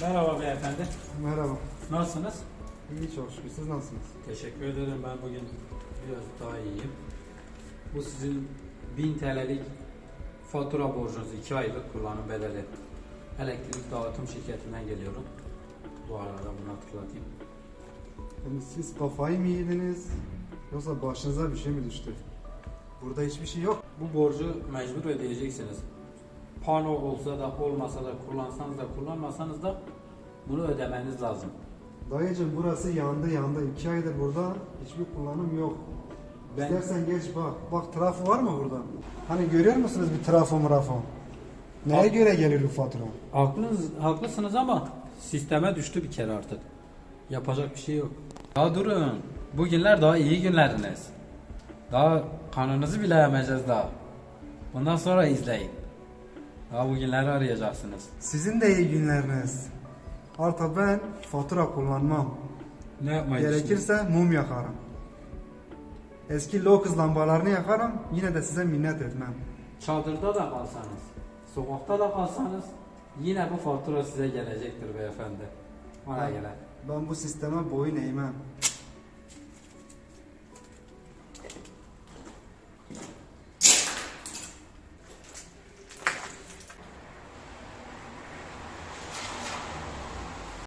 Merhaba beyefendi. Merhaba. Nasılsınız? İyi çok şükür. Siz nasılsınız? Teşekkür ederim. Ben bugün biraz daha iyiyim. Bu sizin 1000 TL'lik fatura borcunuz 2 aylık kullanım bedeli. Elektrik dağıtım şirketinden geliyorum. Bu arada bunu hatırlatayım. Yani siz kafayı mı yediniz? Yoksa başınıza bir şey mi düştü? Burada hiçbir şey yok. Bu borcu mecbur ödeyeceksiniz. Pano olsa da olmasa da kullansanız da kullanmasanız da bunu ödemeniz lazım. Dayıcım burası yandı yandı. İki aydır burada hiçbir kullanım yok. Ben- İstersen geç bak. Bak trafo var mı burada? Hani görüyor musunuz bir trafo mrafo? Neye Bak. göre gelir bu fatura? Haklısınız, haklısınız ama sisteme düştü bir kere artık. Yapacak bir şey yok. Daha durun. Bugünler daha iyi günleriniz. Daha kanınızı bile yemeyeceğiz daha. Bundan sonra izleyin. Daha bugünleri arayacaksınız. Sizin de iyi günleriniz. Artık ben fatura kullanmam. Ne yapmayı Gerekirse mum yakarım. Eski lokız lambalarını yakarım. Yine de size minnet etmem. Çadırda da kalsanız, sokakta da kalsanız yine bu fatura size gelecektir beyefendi. Bana Ben-. Ben bu sisteme boyun eğmem.